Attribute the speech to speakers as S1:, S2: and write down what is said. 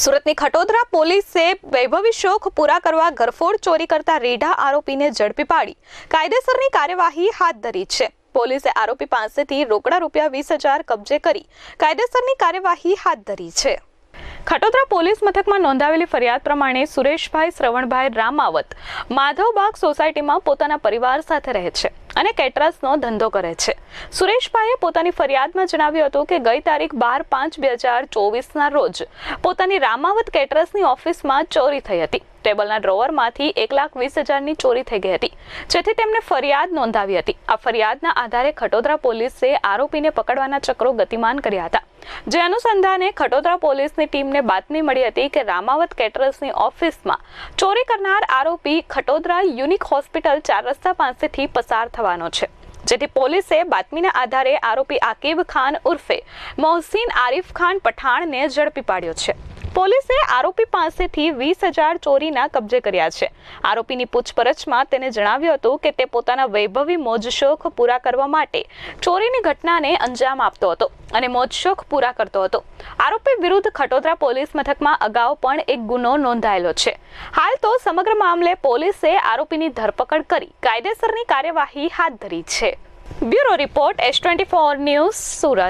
S1: સુરતની ખટોદરા પોલીસે વૈભવી શોખ પૂરા કરવા ગરફોડ ચોરી કરતા રેઢા આરોપીને ઝડપી પાડી. કાયદેસરની કાર્યવાહી હાથ ધરી છે. પોલીસે આરોપી પાસેથી રોકડા રૂપિયા વીસ હજાર કબજે કરી કાયદેસરની કાર્યવાહી હાથ ધરી છે. ખટોદરા પોલીસ મથકમાં નોંધાવેલી ફરિયાદ પ્રમાણે સુરેશભાઈ શ્રવણભાઈ રામાવત માધવબાગ સોસાયટીમાં પોતાના પરિવાર સાથે રહે છે. અને કેટરસનો ધંધો કરે છે. સુરેશભાઈએ પોતાની ફરિયાદમાં જણાવ્યું હતું કે ગઈ તારીખ બાર પાંચ બે હજાર ચોવીસના રોજ પોતાની રામાવત કેટરસની ઓફિસમાં ચોરી થઈ હતી. ટેબલના ડ્રોવરમાંથી એક લાખ વીસ હજારની ચોરી થઈ ગઈ હતી. જેથી તેમને ફરિયાદ નોંધાવી હતી. આ ફરિયાદના આધારે ખટોદરા પોલીસે આરોપીને પકડવાના ચક્રો ગતિમાન કર્યા હતા. જે અનુસંધાને ખટોદરા પોલીસની ટીમને બાતમી મળી હતી કે રામાવત કેટરર્સની ઓફિસમાં ચોરી કરનાર આરોપી ખટોદરા યુનિક હોસ્પિટલ ચાર રસ્તા પાસેથી પસાર થવાનો છે. જેથી પોલીસે બાતમીના આધારે આરોપી આકીબ ખાન ઉર્ફે મોહસીન આરિફ ખાન પઠાણને ઝડપી પાડ્યો છે. પોલીસે આરોપી પાસેથી વીસ હજાર ચોરીના કબજે કર્યા છે. આરોપીની પૂછપરછમાં તેને જણાવ્યું હતું કે તે પોતાના વૈભવી મોજશોખ પૂરા કરવા માટે ચોરીની ઘટનાને અંજામ આપતો હતો અને મોજશોખ પૂરા કરતો હતો. આરોપી વિરુદ્ધ ખટોદરા પોલીસ મથકમાં અગાઉ પણ એક ગુનો નોંધાયેલો છે. હાલ તો સમગ્ર મામલે પોલીસે આરોપીની ધરપકડ કરી કાયદેસરની કાર્યવાહી હાથ ધરી છે. Bureau report S twenty four news Surat.